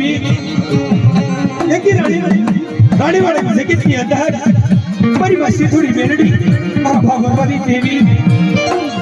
દેવી એકી રાણી રાણી વાળી જગતની અંદર મારી માં સિંધુરી મેરડી મારા ભાગવવાની દેવી.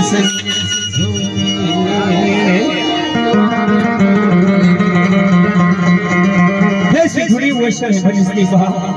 બની સની હે સિંધુરી વૈશ્ય બનસ્તી બા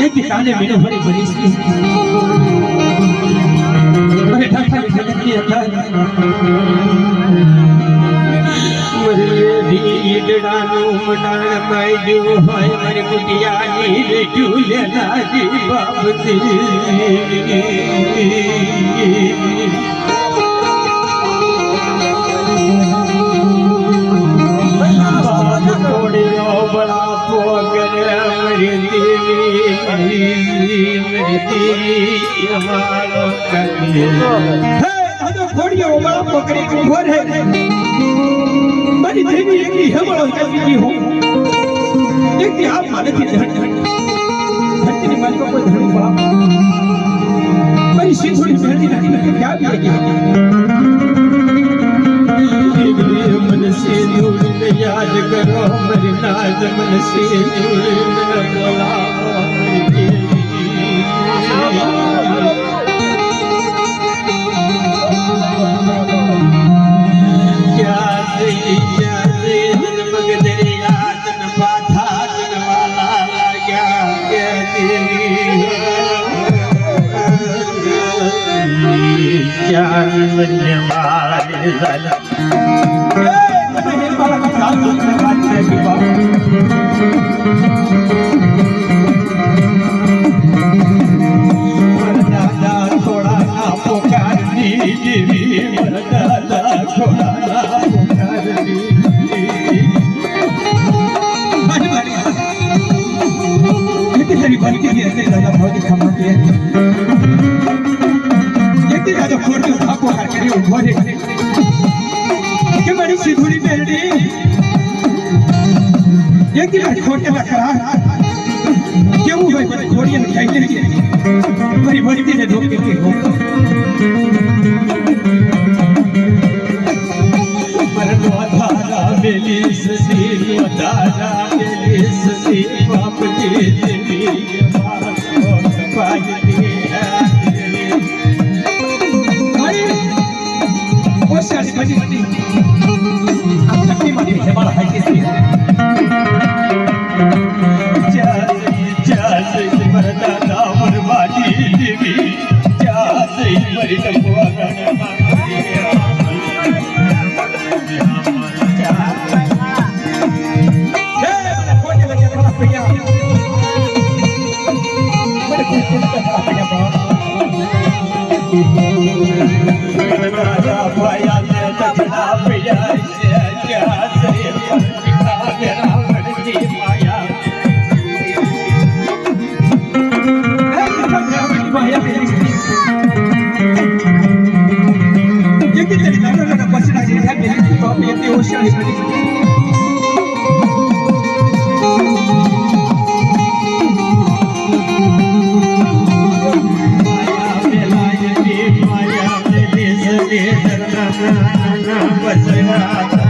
એક તાને મેનો ભરી ભરી મને ઠાઠા જગતની અંદર ઈડડાનું મટાણ માંડ્યું હોય, મારી કુટિયાની રેડ્યું લેનારી બાપતી થોડીનો બળાપો કરે મારી કદી હે મારી દેવી એકલી હેમળો કરી હું. એકલી આ માનથી ધડ ધડની મારી કોઈ ધડ બાપ મારી સિંધુડી મહેંદી નાખી નાખી ક્યાં આવી ગયા? मार મારે ઝાલા કે મારી સિંધુરી બેડી એક ખોટે ખોટેલા মাটি মাটি মাটি মাটি মাটি মাটি মাটি মাটি ಬಸವಾ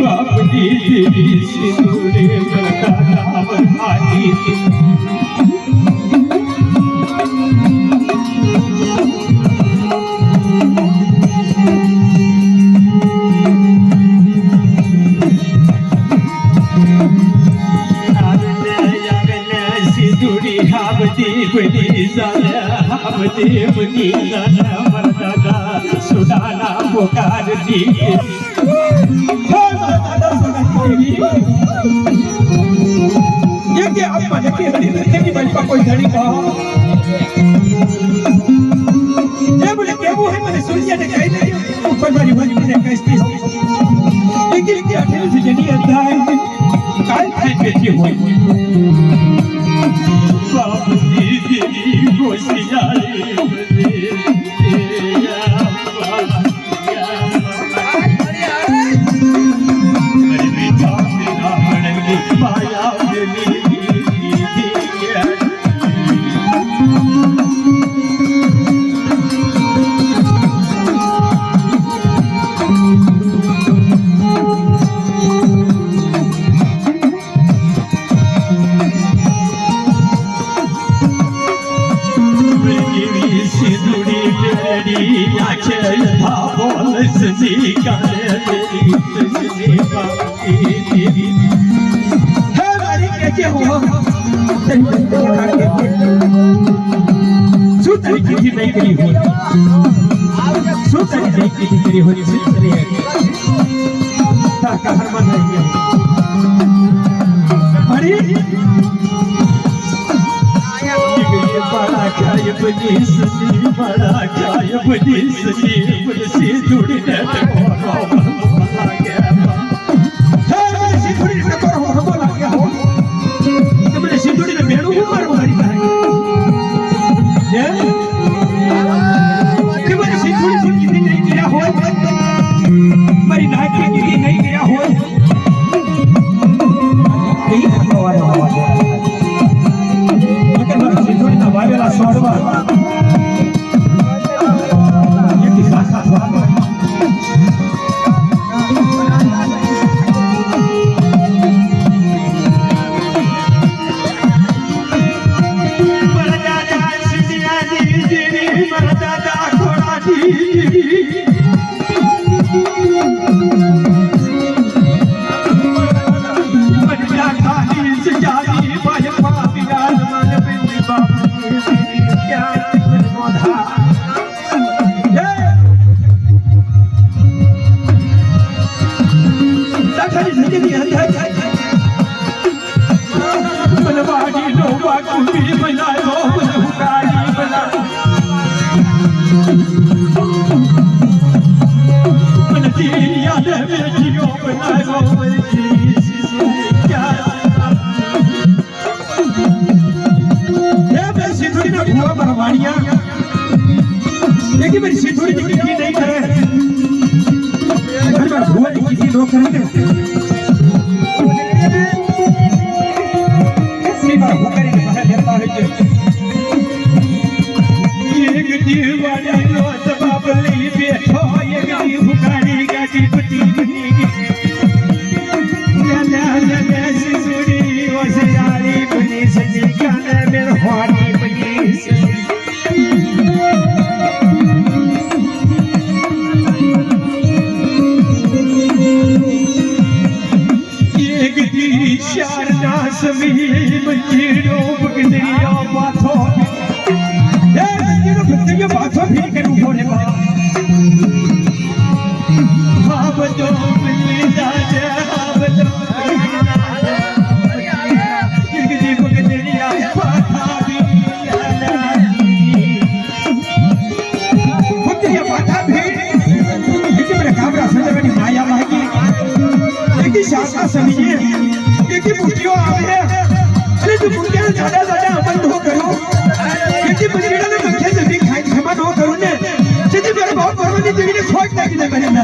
বাপনি দেবী সিঁদুরে सुदाना पुकार दी ये क्या आप मज़े के रहते कि भाई कोई धड़ी का ये बोले क्या वो है मैंने सूर्य ने कही नहीं ऊपर वाली वाली मैंने कैसे लेकिन क्या ठेल से जनी है काल खाई बेची हुई हे मारी कैसे हो तन दिखा के सुत की थी नहीं करी हो सुत की थी नहीं करी हो सिर्फ़ करे है ता का हर मन नहीं है मारी बड़ा गायब देश से बड़ा गायब देश से मुझसे जुड़ गया Oh, મારા સમી મંજીરો બગદરિયા એકી મંદિરોને મખ્ય જમીન ખાઈ જમા ન કરું ને. જેથી મારા બાપ ભગવાનની દેવીને ખોટ લાગી જાય મને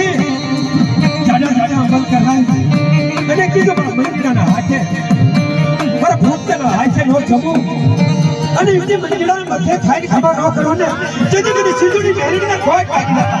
અને એમની મંદિરના મધ્ય થાય ખબર ન કરો ને જેથી મને સિંધુની મેળવીને કોઈ કાઢી નાખા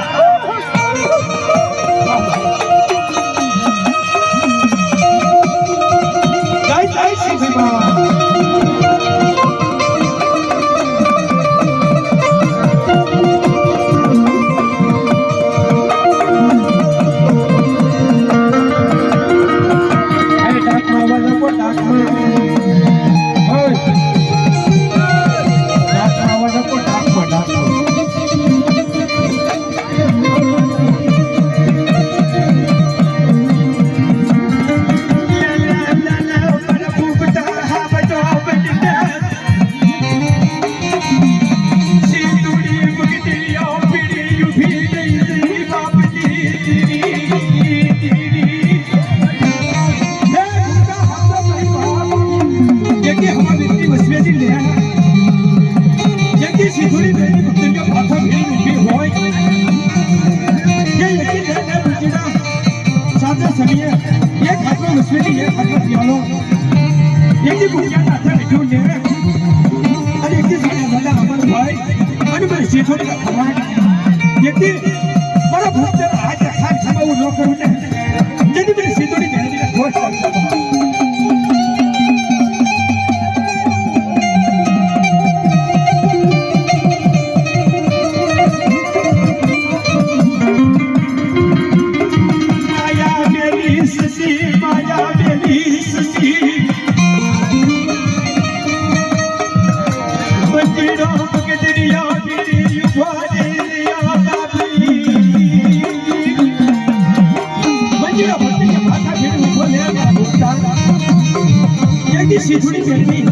એકી સિંધુની બેઠી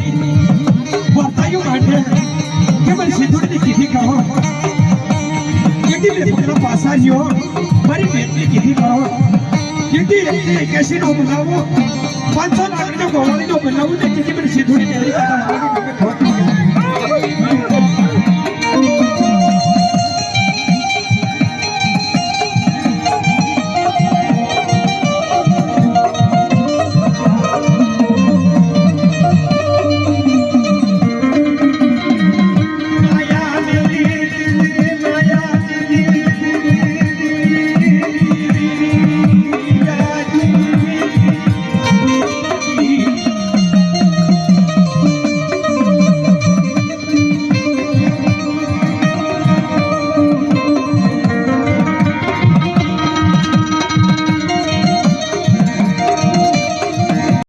વર્તાયું માટે કે મને સિંધુડીની કીધી કહો. કેટલી મેં પોતાના પાસા લ્યો, મારી બેનની કીધી કહો. એકી એકી એકાશીનો બનાવો, પાંચસો નાગરીનો ગોવાળીનો બનાવું ને કેટલી મને સિંધુડી બેઠી